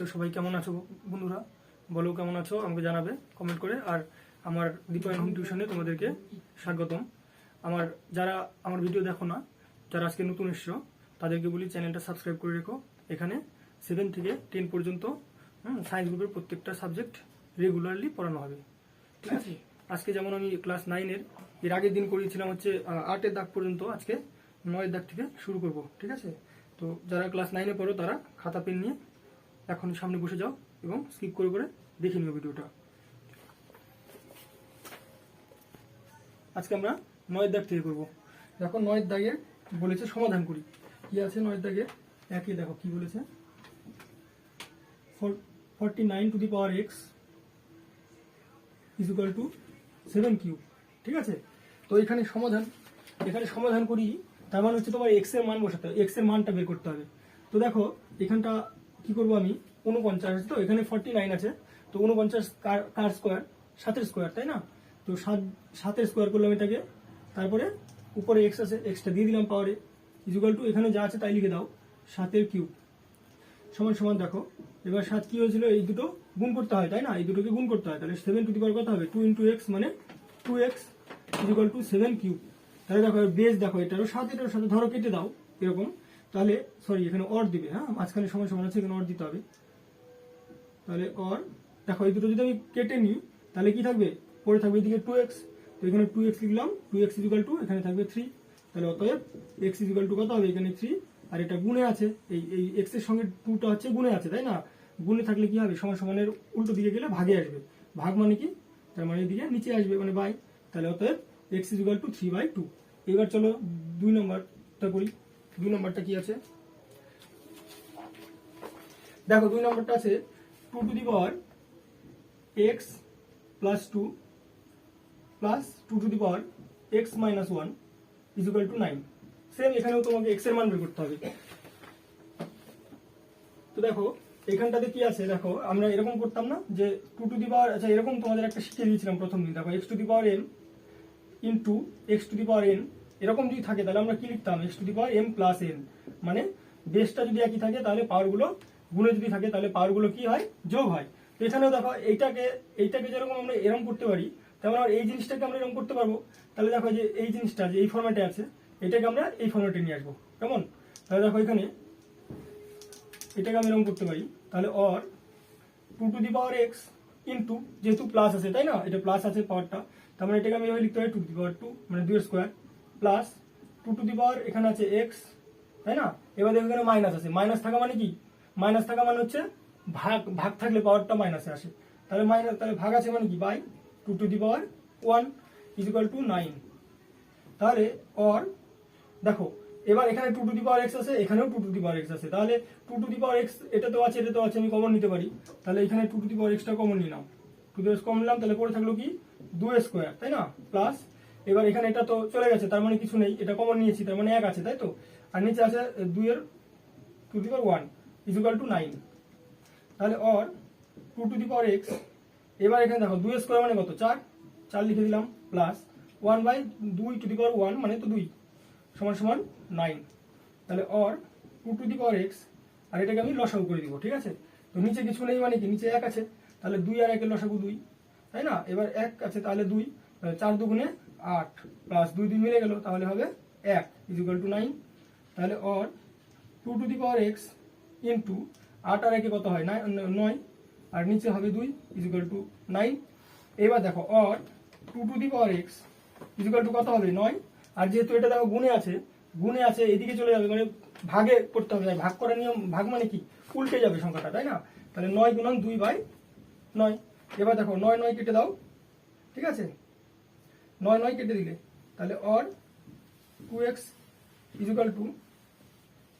তো সবাই কেমন আছো বন্ধুরা? বলো কেমন আছো? আমাকে জানাবে কমেন্ট করে। আর আমার দীপায়ন হোম টিউশনে তোমাদেরকে স্বাগতম। আমার যারা আমার ভিডিও দেখো না, যারা আজকে নতুন এসছো, তাদেরকে বলি চ্যানেলটা সাবস্ক্রাইব করে রেখো। এখানে সেভেন থেকে টেন পর্যন্ত সায়েন্স গ্রুপের প্রত্যেকটা সাবজেক্ট রেগুলারলি পড়ানো হবে। ঠিক আছে? আজকে যেমন আমি ক্লাস নাইনের এর আগের দিন করিয়েছিলাম হচ্ছে আটের দাগ পর্যন্ত আজকে নয়ের দাগ থেকে শুরু করব। ঠিক আছে? তো যারা ক্লাস নাইনে পড়ো, তারা খাতা পেন নিয়ে এখন সামনে বসে যাও এবং স্কিপ করে করে দেখে নিও ভিডিওটা। আজকে আমরা নয়ের দাগ থেকে করব। দেখো নয়ের দাগের বলেছে সমাধান করি। কি আছে নয়ের দাগে? একই দেখো কি বলেছে? Forty nine to the power x is equal to seven cube ঠিক আছে? তো এখানে সমাধান এখানে সমাধান করি, তার মানে হচ্ছে তোমার এক্সের মান বসাতে হবে, এক্সের মানটা বের করতে হবে। তো দেখো, এখানটা কি করব আমি? উনপঞ্চাশ তো এখানে ফর্টি নাইন আছে। তো উনপঞ্চাশ কার কার স্কোয়ার সাতের স্কোয়ার তাই না? তো সাত, সাতের স্কোয়ার করলাম এটাকে। তারপরে উপরে এক্স আছে এক্সটা দিয়ে দিলাম পাওয়ারে ইজুকাল টু এখানে যা আছে তাই লিখে দাও। সাতের কিউব সমান সমান দেখো। এবার সাত কি হয়েছিল? এই দুটো গুণ করতে হয়, তাই না? এই দুটোকে গুণ করতে হয়। তাহলে সেভেন টু দি পাওয়ার কত হবে? টু ইন্টু এক্স মানে two x equal to seven cube তাহলে দেখো বেস দেখো, এটারও সাত, এটারও সাথে ধরো, কেটে দাও, এরকম। তাহলে সরি এখানে অর দিবে হ্যাঁ? মাঝখানে সময় সমান আছে, এখানে অর দিতে হবে। তাহলে অর দেখো, এই দুটো যদি আমি কেটে নিই, তাহলে কি থাকবে? পরে থাকবে এদিকে টু এক্স তো এখানে টু এক্স লিখলাম two x is equal to এখানে থাকবে থ্রি তাহলে অতএব এক্স ইজিক্যাল টু কত হবে? এখানে থ্রি আর এটা গুণে আছে। এই এই এক্সের সঙ্গে টুটা হচ্ছে গুণে আছে, তাই না? গুণে থাকলে কি হবে? সমান সমানের উল্টো দিকে গেলে ভাগে আসবে। ভাগ মানে কি? তার মানে এদিকে নিচে আসবে মানে বাই তাহলে অতএব x equal to three by two এবার চলো দুই নম্বরটা করি। দুই নম্বরটা কি আছে? দেখো দুই নম্বরটা আছে two to the power x plus two plus two to the power x minus one equal to nine same এখানেও তোমাকে এক্সের মান বের করতে হবে। তো দেখো, এখানটাতে কি আছে? দেখো, আমরা এরকম করতাম না যে টু টু দি পাওয়ার আচ্ছা এরকম তোমাদের একটা শিখিয়ে দিয়েছিলাম প্রথম দিন। দেখো x to the power m into x to the power n এরকম যদি থাকে, তাহলে আমরা কি লিখতাম? X to the power m plus n মানে বেসটা যদি একই থাকে, তাহলে পাওয়ারগুলো গুণে যদি থাকে, তাহলে পাওয়ারগুলো কি হয়? যোগ হয়। তো এখানেও দেখো, এইটাকে এইটাকে যেরকম আমরা এরকম করতে পারি, তেমন আমরা এই জিনিসটাকে আমরা এরকম করতে পারব। তাহলে দেখো যে, এই জিনিসটা যে এই ফর্ম্যাটে আছে, এটাকে আমরা এই ফর্ম্যাটে নিয়ে আসব। কেমন? তাহলে দেখো এখানে, এটাকে আমি এরকম করতে পারি। তাহলে or two to the power x into যেহেতু প্লাস আছে, তাই না? এটা প্লাস আছে পাওয়ারটা তার মানে এটাকে আমি এভাবে লিখতে পারি টু দি পাওয়ার টু মানে দুই square plus two to the power এখানে আছে এক্স তাই না? এবার দেখো এখানে মাইনাস আছে। মাইনাস থাকা মানে কি? মাইনাস থাকা মানে হচ্ছে ভাগ ভাগ থাকলে পাওয়ারটা মাইনাসে আসে। তাহলে মাইনাস তাহলে ভাগ আছে মানে কি? By two to the power one equal to nine তাহলে অর দেখো, এবার এখানে two to the power x আছে, এখানেও two to the power x আছে। তাহলে two to the power x এটা তো আছে, এটা তো আছে, আমি কমন নিতে পারি। তাহলে এখানে টু টু দি পাওয়ার এক্সটা কমন নিলাম টু দি কমন নিলাম, তাহলে পরে থাকল কি? দু স্কোয়ার তাই না? প্লাস এবার এখানে এটা তো চলে গেছে, তার মানে কিছু নেই, এটা কমন নিয়েছি, তার মানে এক আছে, তাই তো? আর নিচে আছে দুইয়ের to the power one equal to nine তাহলে or two to the power x এবার এখানে দেখো, দুই স্কোয়ার মানে কত? চার। চার লিখে দিলাম প্লাস ওয়ান বাই দুই টু দি পাওয়ার ওয়ান মানে তো দুই, সমান সমান নাইন তাহলে or two to the power x আর এটাকে আমি লসাগু করে দিব, ঠিক আছে? তো নিচে কিছু নেই মানে কি? নিচে এক আছে, তাহলে দুই আর একের লসাগু দুই, তাই না? এবার এক আছে, তাহলে দুই চার দুগুণে আট প্লাস দুই দুই মিলে গেল, তাহলে হবে এক ইজিক্যাল টু নাইন তাহলে or two to the power x into আট আর একে কত হয়? নয়। আর নিচে হবে দুই ইজিক্যাল টু নাইন এবার দেখো or two to the power x equal to কত হবে? নয়। আর যেহেতু এটা দেখো গুণে আছে গুণে আছে, এদিকে চলে যাবে মানে ভাগে করতে হবে ভাগ করার নিয়ম, ভাগ মানে কি? উল্টে যাবে সংখ্যাটা, তাই না? তাহলে নয় গুণন দুই বাই নয়। এবার দেখো, নয় নয় কেটে দাও, ঠিক আছে? নয় নয় কেটে দিলে। তাহলে or two x equal to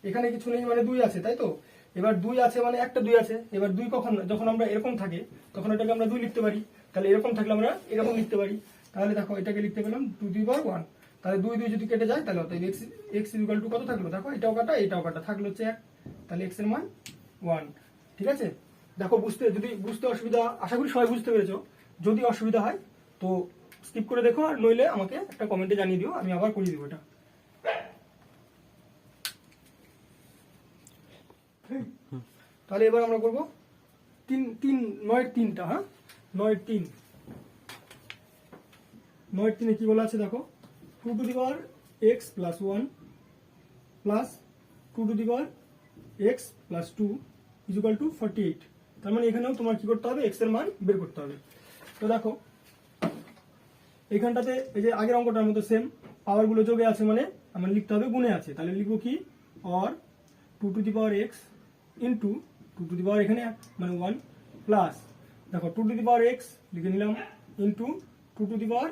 এখানে কিছু নেই মানে দুই আছে, তাই তো? এবার দুই আছে মানে একটা দুই আছে, এবার দুই কখন যখন আমরা এরকম থাকে, তখন এটাকে আমরা দুই লিখতে পারি। তাহলে এরকম থাকলে আমরা এরকম লিখতে পারি। তাহলে দেখো, এটাকে লিখতে পেলাম টু দুই বার ওয়ান তাহলে দুই দুই যদি কেটে যায়, তাহলে অতএব এক্স এক্স ইকুয়াল টু কত থাকল? দেখো, এটাও কাটা এটাও কাটা, থাকল হচ্ছে এক। তাহলে এক্সের মান ওয়ান ঠিক আছে? দেখো, বুঝতে, যদি বুঝতে অসুবিধা, আশা করি সবাই বুঝতে পেরেছ। যদি অসুবিধা হয়, তো স্কিপ করে দেখো আর নইলে আমাকে একটা কমেন্টে জানিয়ে দিও, আমি আবার করিয়ে দেবো এটা। তাহলে এবার আমরা করব তিন তিন, নয়ের তিনটা হ্যাঁ? নয়ের তিন। নয়ের তিনে কি বলা আছে দেখো? Two to the power x plus one plus two to the power x plus two equal to forty eight তার মানে এখানেও তোমার কি করতে হবে? এক্সের মান বের করতে হবে। তো দেখো এখানটাতে এই যে আগের অঙ্কটার মতো সেম পাওয়ারগুলো যোগে আছে মানে আমার লিখতে হবে গুণে আছে। তাহলে লিখব কি? Or two to the power x into two to the power এখানে মানে ওয়ান প্লাস দেখো two to the power x লিখে নিলাম into two to the power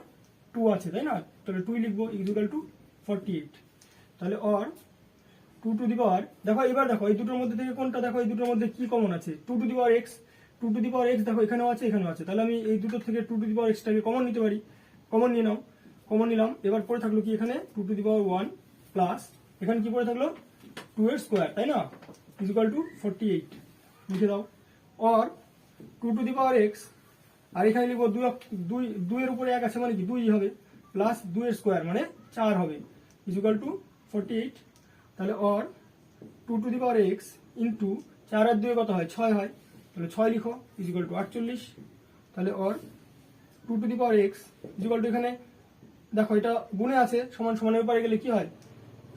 two আছে, তাই না? তাহলে টুই লিখব ইকুয়াল টু ফর্টি এইট তাহলে or two to the power দেখো এবার দেখো, এই দুটোর মধ্যে থেকে কোনটা দেখো, এই দুটোর মধ্যে কি কমন আছে? Two to the power x two to the power x দেখো এখানেও আছে এখানেও আছে। তাহলে আমি এই দুটো থেকে টু টু দি পাওয়ার এক্সটাকে কমন নিতে পারি। কমন নিয়ে নাও কমন নিলাম। এবার পরে থাকল কি এখানে? Two to the power one plus এখানে কি পড়ে থাকল? টু এর স্কোয়ার তাই না? ইজিক্যাল টু ফোরটি এইট লিখে দাও। Or two to the power x আর এখানে লিখব দুই দুই, দুইয়ের উপরে এক আছে মানে কি? দুই হবে। প্লাস দুইয়ের স্কোয়ার মানে চার হবে। ইজিক্যাল টু ফোরটি এইট তাহলে or two to the power x into চার আর দুয়ে কত হয়? ছয় হয়। তাহলে ছয় লিখো। ইজিক্যাল টু আটচল্লিশ। তাহলে or two to the power x equal to এখানে, দেখো এটা গুণে আছে, সমান সমানের উপরে গেলে কি হয়?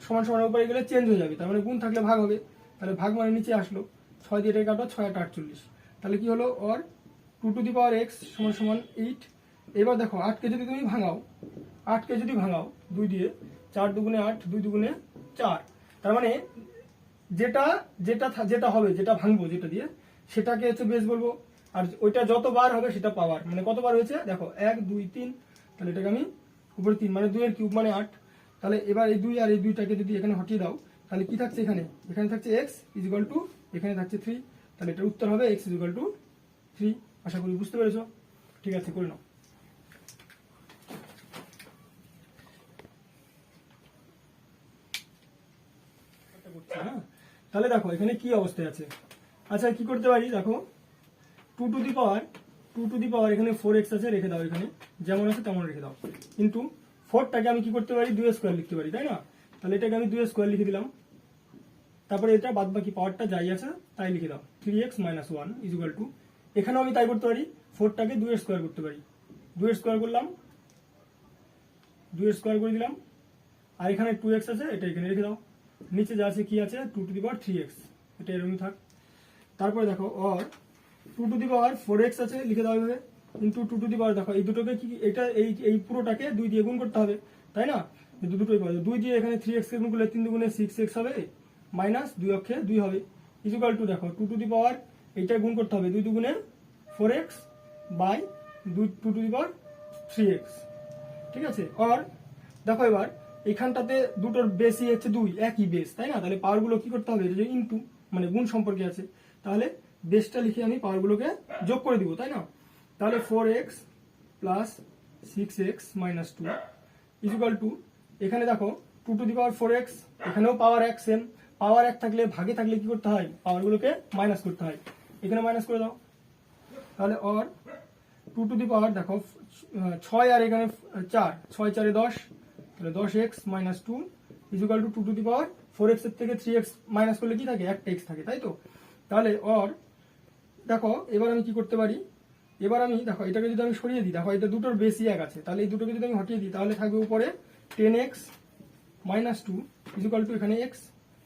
সমান সমানের উপরে গেলে চেঞ্জ হয়ে যাবে, তার মানে গুণ থাকলে ভাগ হবে। তাহলে ভাগ মানে নিচে আসলো। ছয় দিয়ে এটাকে কাটো, ছয় আট আটচল্লিশ। তাহলে কি হলো? Or two to the power x সমান সমান এইট এবার দেখো আটকে যদি তুমি ভাঙাও আটকে যদি ভাঙাও, দুই দিয়ে, চার দুগুণে আট, দুই দুগুণে চার। তার মানে যেটা যেটা যেটা হবে, যেটা ভাঙবো, যেটা দিয়ে, সেটাকে হচ্ছে বেশ বলব। আর ওইটা যতবার হবে সেটা পাওয়ার। মানে কতবার হয়েছে? দেখো, এক, দুই, তিন, তাহলে এটাকে আমি উপরে তিন মানে দুইয়ের কিউব মানে আট। তাহলে এবার এই দুই আর এই দুইটাকে যদি এখানে হটিয়ে দাও, তাহলে কি থাকছে এখানে? এখানে থাকছে এক্স ইজিক্যাল টু এখানে থাকছে থ্রি তাহলে এটার উত্তর হবে এক্স ইজিক্যাল টু থ্রি আশা করি বুঝতে পেরেছ? ঠিক আছে, করে নাও। হ্যাঁ? তাহলে দেখো, এখানে কি অবস্থায় আছে? আচ্ছা কি করতে পারি? দেখো two to the power two to the power এখানে ফোর এক্স আছে, রেখে দাও এখানে। যেমন আছে তেমন রেখে দাও। কিন্তু ফোরটাকে আমি কি করতে পারি? দুই স্কোয়ার লিখতে পারি, তাই না? তাহলে এটাকে আমি দুই স্কোয়ার লিখে দিলাম। তারপরে এটা বাদ বাকি পাওয়ারটা যাই আছে, তাই লিখে দাও। Three x minus one equal to এখানেও আমি তাই করতে পারি। ফোরটাকে দুই স্কোয়ার করতে পারি। দুই স্কোয়ার করলাম। দুই স্কোয়ার করে দিলাম। আর এখানে টু এক্স আছে, এটা এখানে রেখে দাও। নিচে যা আছে কি আছে? Two to the power three x এটা এরকমই থাক। তারপরে দেখো or two to the power four x আছে, লিখে দেওয়া এভাবে কিন্তু টু টু দি পাওয়ার দেখো, এই দুটোকে কি, এটা, এই এই পুরোটাকে দুই দিয়ে গুণ করতে হবে, তাই না? দুটোই পাওয়া দুই দিয়ে এখানে থ্রি এক্স গুণ করলে তিন দুগুণে সিক্স এক্স হবে মাইনাস দুই অক্ষে দুই হবে। ইজুকাল টু দেখো টু টু দি পাওয়ার এইটা গুণ করতে হবে, দুই দুগুণে ফোর এক্স বাই দুই two to the power three x ঠিক আছে? আর দেখো এবার, এখানটাতে দুটোর বেসই হচ্ছে দুই, একই বেস তাই না? তাহলে পাওয়ারগুলো কি করতে হবে? যে ইনটু মানে গুণ সম্পর্কে আছে। তাহলে বেসটা লিখে আমি পাওয়ারগুলোকে যোগ করে দিব, তাই না? তাহলে four x plus six x minus two equal to এখানে দেখো two to the power four x এখানেও পাওয়ার এক সেম পাওয়ার এক থাকলে, ভাগে থাকলে কি করতে হয়? পাওয়ারগুলোকে মাইনাস করতে হয়। এখানে মাইনাস করে দাও। তাহলে or two to the power দেখো, ছয় আর এখানে চার, ছয় চারে দশ, তাহলে দশ x minus two equal to two to the power four এক্সের থেকে থ্রি এক্স মাইনাস করলে কি থাকে? একটা এক্স থাকে, তাই তো? তাহলে অর দেখো, এবার আমি কি করতে পারি? এবার আমি, দেখো, এটাকে যদি আমি সরিয়ে দিই, দেখো এটা দুটোর বেশি এক আছে, তাহলে এই দুটোকে যদি আমি হটিয়ে দিই, তাহলে থাকবে উপরে ten x minus two equal to এখানে এক্স।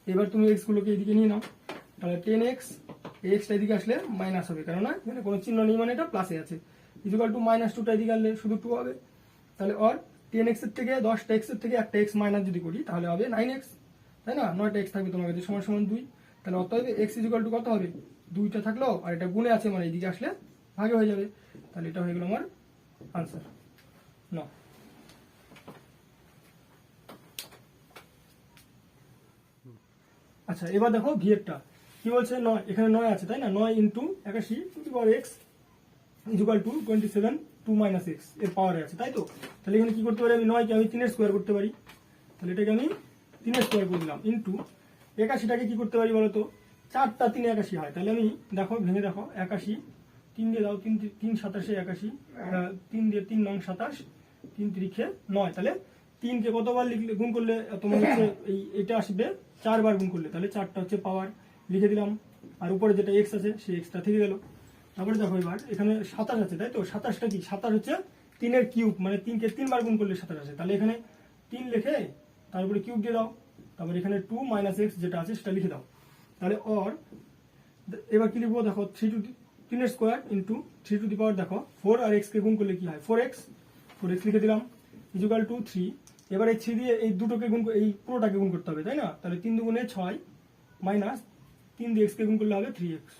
এবার তুমি এক্স গুলোকে এদিকে নিয়ে নাও, তাহলে টেন এক্স এক্সটা এদিকে আসলে মাইনাস হবে, কেননা এখানে কোনো চিহ্ন নেই মানে এটা প্লাসে আছে। ইজুকাল টু মাইনাস টুটা এদিকে আনলে শুধু টু হবে। তাহলে অর টেন এক্সের থেকে, দশটা এক্সের থেকে একটা এক্স মাইনাস যদি করি, তাহলে হবে নাইন এক্স, তাই না? নয়টা এক্স থাকবে তোমার কাছে, সমান সমান দুই। তাহলে অতএব এক্স ইজুকাল টু কত হবে? দুইটা থাকল আর এটা গুণে আছে মানে এদিকে আসলে ভাগে হয়ে যাবে। তাহলে এটা হয়ে গেল আমার আনসার না। আচ্ছা এবার দেখো ভিএফটা কি বলছে? নয় এখানে নয় আছে, তাই না? নয় ইন্টু একাশি x equal to twenty seven two minus এক্সের পাওয়ারে আছে, তাই তো? তাহলে এখানে কি করতে পারি আমি? নয়কে আমি তিনের স্কোয়ার করতে পারি। তাহলে এটাকে আমি তিনের স্কোয়ার করে দিলাম। ইন্টু একাশিটাকে কি করতে পারি বলতো? চারটা তিনে একাশি হয়। তাহলে আমি দেখো ভেঙে দেখো একাশি তিন দিয়ে দাও তিন তিন সাতাশে একাশি আহ, তিন দিয়ে তিন নং সাতাশ তিন তিরিখে নয়। তাহলে তিনকে কতবার লিখলে গুণ করলে তোমার হচ্ছে এই এটা আসবে চারবার গুণ করলে। তাহলে চারটা হচ্ছে পাওয়ার লিখে দিলাম। আর উপরে যেটা এক্স আছে সেই এক্সটা থেকে গেল। তারপরে দেখো এবার এখানে সাতাশ আছে তাই তো? সাতাশটা কি? সাতাশ হচ্ছে তিনের কিউব মানে তিনকে তিনবার গুণ করলে সাতাশ আছে তাহলে এখানে তিন লেখে তারপরে কিউব দিয়ে দাও। তারপরে এখানে টু মাইনাস এক্স যেটা আছে সেটা লিখে দাও। তাহলে অর এবার কি লিখব? দেখো থ্রি টু তিনের square into three to the power দেখো ফোর আর এক্সকে গুণ করলে কি হয়? ফোর এক্স ফোর এক্স লিখে দিলাম ইজুকাল টু থ্রি এবার এই থ্রি দিয়ে এই দুটোকে গুণ এই পুরোটাকে গুণ করতে হবে, তাই না? তাহলে তিন দুগুণে ছয় মাইনাস তিন দিয়ে এক্সকে গুণ করলে হবে থ্রি এক্স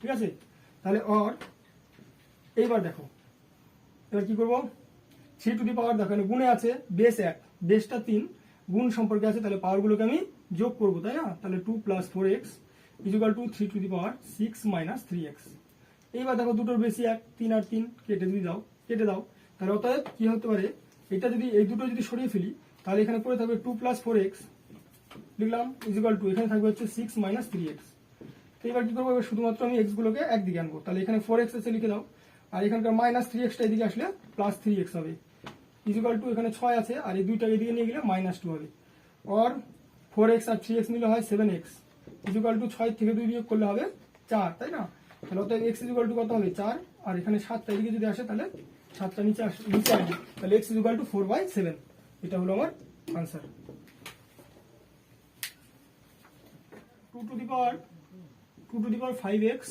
ঠিক আছে? তাহলে অর এইবার দেখো, এবার কি করব? থ্রি টু দি পাওয়ার দেখো গুণে আছে বেস এক বেসটা তিন, গুণ সম্পর্কে আছে, তাহলে পাওয়ারগুলোকে আমি যোগ করব, তাই না? তাহলে two plus four x equal to three to the power six minus three x এইবার দেখো দুটোর বেশি এক, তিন আর তিন, কেটে দিয়ে দাও, কেটে দাও, তাহলে অতএব কি হতে পারে? এটা যদি, এই দুটো যদি সরিয়ে ফেলি, তাহলে এখানে পড়ে থাকবে টু প্লাস ফোর এক্স লিখলাম ইজিক্যাল টু এখানে থাকবে হচ্ছে সিক্স মাইনাস থ্রি এক্স তো কি করব? শুধুমাত্র আমি এক্স গুলোকে একদিকে আনব। তাহলে এখানে ফোর এক্স এসে লিখে দাও, আর এখানকার মাইনাস থ্রি এক্সটা এদিকে আসলে প্লাস থ্রি এক্স হবে। ইজিক্যাল টু এখানে ছয় আছে, আর এই দুইটা এদিকে নিয়ে গেলে মাইনাস টু হবে। অর ফোর এক্স আর থ্রি এক্স মিলে হয় সেভেন এক্স ইজিক্যাল টু ছয় থেকে দুই বিয়োগ করলে হবে চার, তাই না? তাহলে অতএব এক্স ইজিক্যাল টু কত হবে? চার। আর এখানে সাতটা এদিকে যদি আসে তাহলে সাতটা নিচে আস নিচে আসবে। তাহলে x equal to four by seven এটা হলো আমার answer two to the power two to the power five x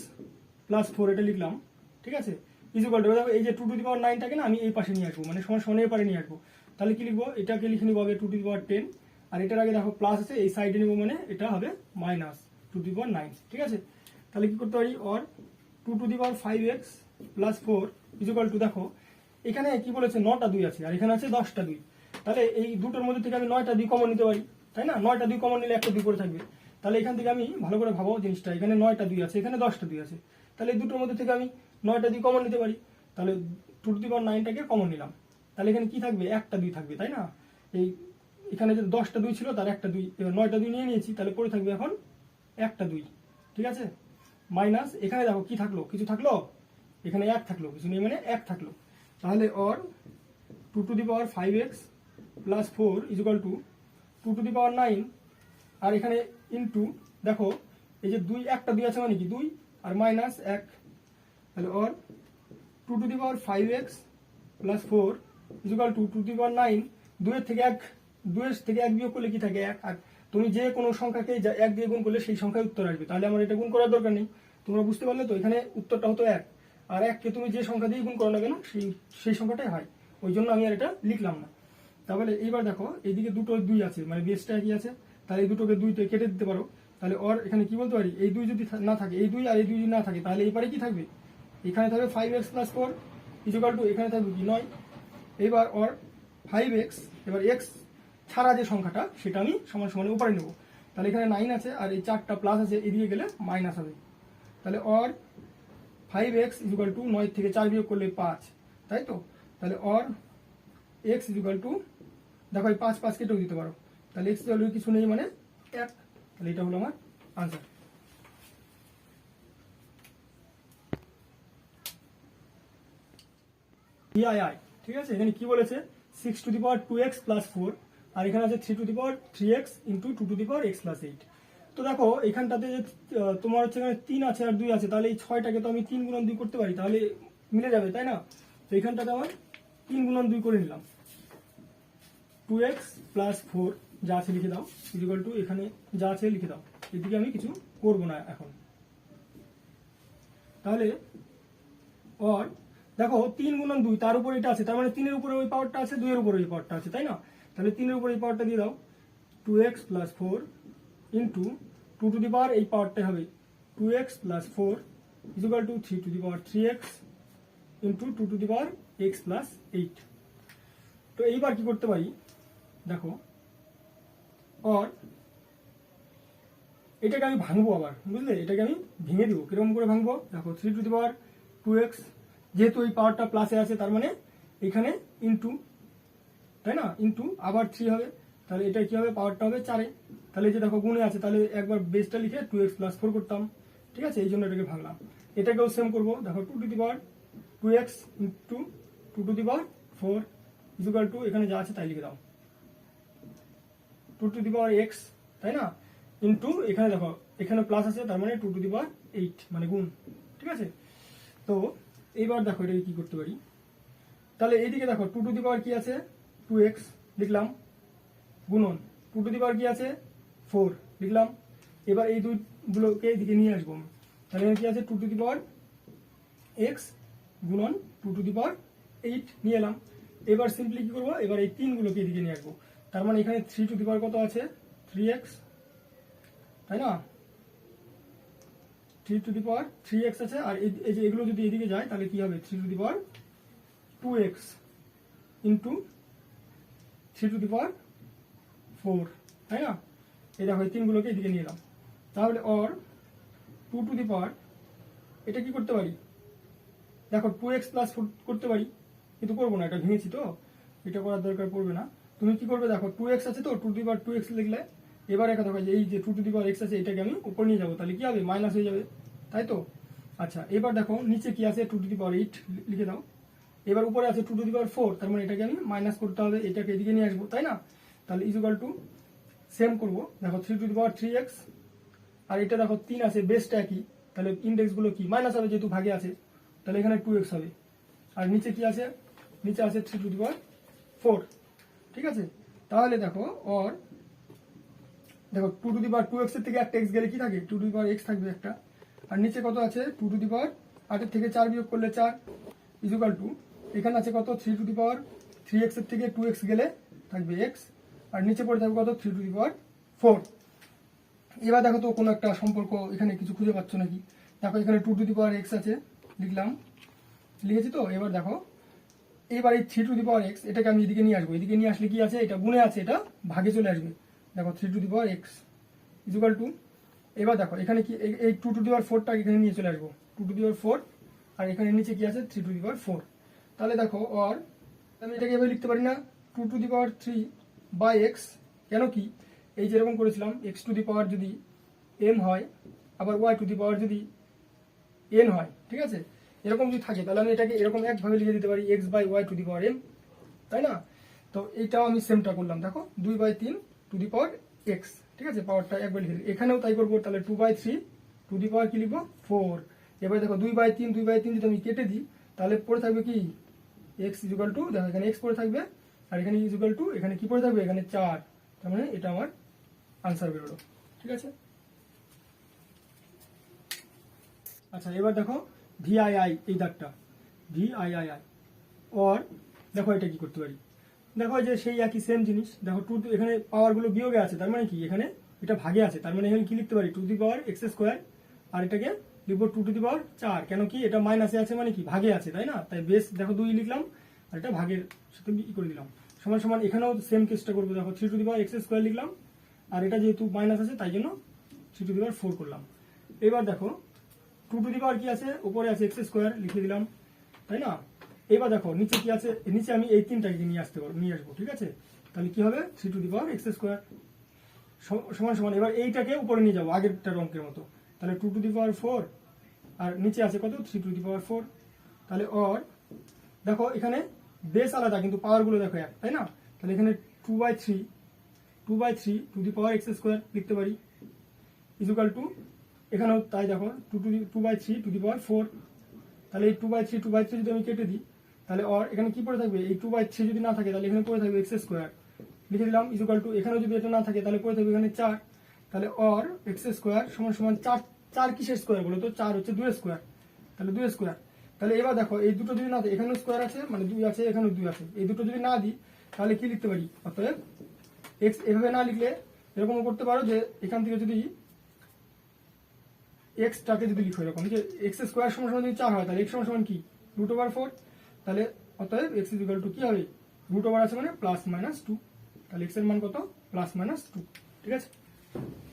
plus four এটা লিখলাম, ঠিক আছে? ইজিক্যাল টু এই যে টু টু দি পাওয়ার নাইনটাকে না আমি এই পাশে নিয়ে আসব মানে সময় সমান সমান পারে নিয়ে আসব। তাহলে কি লিখব? এটাকে লিখে নিবো আগে two to the power ten আর এটার আগে দেখো প্লাস আছে, এই সাইডে নিবো মানে এটা হবে minus to the power nine ঠিক আছে? তাহলে কি করতে পারি? Or two to the power five x plus four equal to দেখো, এখানে কি বলেছে? নটা দুই আছে, আর এখানে আছে দশটা দুই। তাহলে এই দুটোর মধ্যে থেকে আমি নয়টা দুই কমন নিতে পারি, তাই না? নয়টা দুই কমন নিলে একটা দুই করে থাকবে। তাহলে এখান থেকে আমি ভালো করে ভাবো জিনিসটা, এখানে নয়টা দুই আছে, এখানে দশটা দুই আছে। তাহলে এই দুটোর মধ্যে থেকে আমি নয়টা দুই কমন নিতে পারি। তাহলে টু টু দি পাওয়ার নাইনটাকে কমন নিলাম। তাহলে এখানে কি থাকবে? একটা দুই থাকবে, তাই না? এই এখানে যে দশটা দুই ছিল তার একটা দুই। এবার নয়টা দুই নিয়ে নিয়েছি, তাহলে পড়ে থাকবে এখন একটা দুই। ঠিক আছে? মাইনাস, এখানে দেখো কি থাকল? কিছু থাকল? এখানে এক থাকল, কিছু নেই মানে এক থাকল। তাহলে or two to the power five x plus four equal to two to the power nine আর এখানে ইন্টু দেখো, এই যে দুই, একটা দুই আছে মানে কি? দুই আর মাইনাস এক। তাহলে or two to the power five x plus four equal to two the power nine দুয়ের থেকে এক দুয়ের থেকে এক বিয়োগ করলে কি থাকে? এক। আর তুমি যে কোনো সংখ্যাকে এক দিয়ে গুণ করলে সেই সংখ্যায় উত্তর আসবে। তাহলে আমার এটা গুণ করার দরকার নেই। তোমরা বুঝতে পারলে তো? এখানে উত্তরটা হতো এক। আর এককে তুমি যে সংখ্যা দিয়ে গুণ করো না কেন, সেই সেই সংখ্যাটাই হয়। ওই জন্য আমি আর এটা লিখলাম না। তাহলে এইবার দেখো, এইদিকে দুটো দুই আছে মানে বেসটা কি আছে। তাহলে এই দুটোকে দুইতে কেটে দিতে পারো। তাহলে ওর এখানে কি বলতে পারি? এই দুই যদি না থাকে, এই দুই আর এই দুই যদি না থাকে, তাহলে এই পারে কি থাকবে? এখানে থাকবে five x plus four equal to এখানে থাকবে কি? নয়। এবার ওর ফাইভ এক্স এবার এক্স ছাড়া যে সংখ্যাটা, সেটা আমি সমান সমানে উপরে নেব। তাহলে এখানে নাইন আছে, আর এই চারটা প্লাস আছে, এদিকে গেলে মাইনাস হবে। তাহলে or five x equal to নয় থেকে চার বিয়োগ করলে পাঁচ, তাই তো? তাহলে অর এক্স ইজুকাল টু দেখো এই পাঁচ পাঁচ কেটেও দিতে পারো। তাহলে এক্স ইজুকাল কিছু নেই মানে এক, তাহলে এটা হলো আমার আনসার ইআইআই ঠিক আছে? এখানে কি বলেছে? Six to the power two x plus four আর এখানে আছে three to the power three x into two to the power x plus eight তো দেখো, এখানটাতে যে তোমার হচ্ছে এখানে তিন আছে আর দুই আছে, তাহলে এই ছয়টাকে তো আমি তিন গুণন দুই করতে পারি, তাহলে মিলে যাবে, তাই না? তো এখানটাতে আমার তিন গুণন দুই করে নিলাম। টু এক্স প্লাস ফোর যা আছে লিখে দাও ইজিক্যাল টু এখানে যা আছে লিখে দাও। এদিকে আমি কিছু করব না এখন। তাহলে অর দেখো, তিন গুণন দুই, তার উপর এটা আছে, তার মানে তিনের উপরে ওই পাওয়ারটা আছে, দুইয়ের উপরে ওই পাওয়ারটা আছে, তাই না? তাহলে তিনের উপর এই পাওয়ারটা দিয়ে দাও। Two x plus four into two to the power এই পাওয়ারটাই হবে। Two x plus four equal to three to the power three x into two to the power x plus eight তো এইবার কি করতে পারি? দেখো। অর এটাকে আমি ভাঙবো আবার, বুঝলে? এটাকে আমি ভেঙে দিব। কীরকম করে ভাঙবো? দেখো three to the power two x যেহেতু এই পাওয়ারটা প্লাসে আছে, তার মানে এখানে ইনটু তাই না? ইনটু আবার থ্রি হবে। তাহলে এটা কি হবে? পাওয়ারটা হবে চারে। তাহলে যে দেখো গুণে আছে, তাহলে একবার বেসটা লিখে টু এক্স প্লাস ফোর করতাম। ঠিক আছে? এই জন্য এটাকে ভাঙলাম। এটাকেও সেম করব। দেখো two to the power two x into two to the power four equal to এখানে যা আছে তাই লিখে দাও। Two to the power x তাই না? ইন্টু এখানে দেখো, এখানে প্লাস আছে, তার মানে two to the power eight মানে গুণ। ঠিক আছে? তো এইবার দেখো এটাকে কি করতে পারি? তাহলে এইদিকে দেখো টু টু দি পাওয়ার কি আছে? টু এক্স লিখলাম, গুণন টু টু দি পাওয়ার কি আছে? ফোর লিখলাম। এবার এই দুইগুলোকে এইদিকে নিয়ে আসব। তাহলে কি আছে? Two to the power x গুণন two to the power eight নিয়ে এলাম। এবার সিম্পলি কি করব? এবার এই তিনগুলোকে এদিকে নিয়ে আসব। তার মানে এখানে থ্রি টু দি পাওয়ার কত আছে? থ্রি এক্স তাই না? Three to the power three x আছে। আর এই যে এগুলো যদি এদিকে যায়, তাহলে কি হবে? Three to the power two x into three to the power four, তাই না? দেখো এই তিনগুলোকে এদিকে নিয়ে এলাম। তাহলে or two to the power এটা কি করতে পারি? দেখো টু এক্স প্লাস করতে পারি, কিন্তু করব না, এটা ভেঙেছি তো। এটা করার দরকার পড়বে না। তুমি কি করবে দেখো টু এক্স আছে তো to the power two x লিখলে, এবার একটা দেখো যে এই যে two to the power x আছে, এটাকে আমি উপর নিয়ে যাব, তাহলে কি হবে? মাইনাস হয়ে যাবে, তাই তো? আচ্ছা এবার দেখো, নিচে কি আছে? Two to the power eight লিখে দাও। এবার উপরে আছে two to the power four তার মানে এটাকে আমি মাইনাস করতে হবে এটাকে এদিকে নিয়ে আসব, তাই না? তাহলে ইজুকাল টু সেম করব। দেখো three to the power three x আর এটা দেখো তিন আছে বেসটা একই। তাহলে ইন্ডেক্সগুলো কি? মাইনাস হবে যেহেতু ভাগে আছে, তাহলে এখানে টু এক্স হবে। আর নিচে কি আছে? নিচে আছে three to the power four ঠিক আছে? তাহলে দেখো অর দেখো two to the power two এক্সের থেকে একটা এক্স গেলে কি থাকে? Two to the power x থাকবে একটা। আর নিচে কত আছে? টু টু দি পাওয়ার আটের থেকে চার বিয়োগ করলে চার ইজুকাল টু এখানে আছে কত? Three to the power three এক্সের থেকে টু এক্স গেলে থাকবে এক্স আর নিচে পড়ে থাকবে কত? Three to the power four এবার দেখো তো কোনো একটা সম্পর্ক এখানে কিছু খুঁজে পাচ্ছ নাকি? দেখো এখানে two to the power x আছে, লিখলাম। লিখেছি তো? এবার দেখো, এবার এই three to the power x এটাকে আমি এদিকে নিয়ে আসব। এদিকে নিয়ে আসলে কি আছে? এটা গুণে আছে, এটা ভাগে চলে আসবে। দেখো three to the power x equal to এবার দেখো, এখানে কি, এই টু টু দি পাওয়ার ফোরটা এখানে নিয়ে চলে আসব। Two to the power four আর এখানে নিচে কি আছে? Three to the power four তাহলে দেখো অর আমি এটাকে এভাবে লিখতে পারি না two to the power three by x কেন কি? এই যেরকম করেছিলাম এক্স টু দি পাওয়ার যদি এম হয়, আবার ওয়াই টু দি পাওয়ার যদি এন হয়, ঠিক আছে? এরকম যদি থাকে, তাহলে আমি এটাকে এরকম একভাবে লিখে দিতে পারি x by y to the power m তাই না? তো এইটাও আমি সেমটা করলাম, দেখো, দুই বাই তিন টু দি পাওয়ার এক্স ঠিক আছে? পাওয়ারটা একবার লিখে। এখানেও তাই করব, তাহলে two by three to the power কি লিখব? ফোর এবার দেখো, দুই বাই তিন, দুই বাই তিন যদি আমি কেটে দিই, তাহলে পড়ে থাকবে কি? এক্স ইজুকাল টু দেখো এখানে এক্স পড়ে থাকবে, আর এখানে ইজুকাল টু এখানে কি পড়ে থাকবে? এখানে চার। তার মানে এটা আমার আনসার বেরোলো। ঠিক আছে? আচ্ছা এবার দেখো ভিআইআই এই দাগটা। ভিআইআই ওর দেখো এটা কি করতে পারি? দেখো যে সেই একই সেম জিনিস। দেখো টু এখানে পাওয়ারগুলো বিয়োগে আছে, তার মানে কি? এখানে এটা ভাগে আছে, তার মানে এখানে কি লিখতে পারি? To the power x square আর এটাকে লিখব টু টু দি পাওয়ার চার। কেন কি এটা মাইনাসে আছে মানে কি? ভাগে আছে, তাই না? তাই বেস দেখো দুই লিখলাম, আর এটা ভাগের সাথে ই করে দিলাম। সমান সমান এখানেও সেম কেসটা করব। দেখো three to the power x square লিখলাম, আর এটা যেহেতু মাইনাস আছে, তাই জন্য three to the power four করলাম। এবার দেখো টু টু দি পাওয়ার কি আছে? উপরে আছে এক্স স্কোয়ার লিখে দিলাম, তাই না? এবার দেখো, নিচে কি আছে? নিচে আমি এই তিনটাকে নিয়ে আসতে পারব, নিয়ে আসব, ঠিক আছে? তাহলে কি হবে? Three to the power x square সমান সমান, এবার এইটাকে উপরে নিয়ে যাব আগেরটার অঙ্কের মতো। তাহলে two to the power four আর নিচে আছে কত? Three to the power four তাহলে অর দেখো এখানে বেস আলাদা, কিন্তু পাওয়ারগুলো দেখো এক, তাই না? তাহলে এখানে two by three two by three to the power x square লিখতে পারি। ইজুকাল টু এখানেও তাই দেখো two to two by three to the power four তাহলে এই two by three two by three যদি আমি কেটে দিই, তাহলে অর এখানে কি পড়ে থাকবে? এই টু বাই থ্রি যদি না থাকে, তাহলে এখানে পড়ে থাকবে এক্স স্কোয়ার লিখে দিলাম ইজুকাল টু এখানেও যদি এটা না থাকে, তাহলে পড়ে থাকবে এখানে চার। তাহলে অর এক্স স্কোয়ার সমান সমান চার চার কিসের স্কোয়ার বলো তো? চার হচ্ছে দুই স্কোয়ার তাহলে দুই স্কোয়ার তাহলে এবার দেখো, এই দুটো যদি না থাকে এখানেও স্কোয়ার আছে মানে দুই আছে, এখানেও দুই আছে। এই দুটো যদি না দিই, তাহলে কি লিখতে পারি? অতএব এক্স এভাবে না লিখলে এরকমও করতে পারো যে, এখান থেকে যদি এক্সটাকে যদি লিখো এরকম যে এক্স স্কোয়ার সমান সমান যদি চার হয়, তাহলে এক্স সমান সমান কি? রুট ওভার ফোর তাহলে অতএব এক্স ইজ টু কি হবে? রুট ওভার আছে মানে প্লাস মাইনাস টু তাহলে এক্সের মান কত? প্লাস মাইনাস টু ঠিক আছে? Thank you.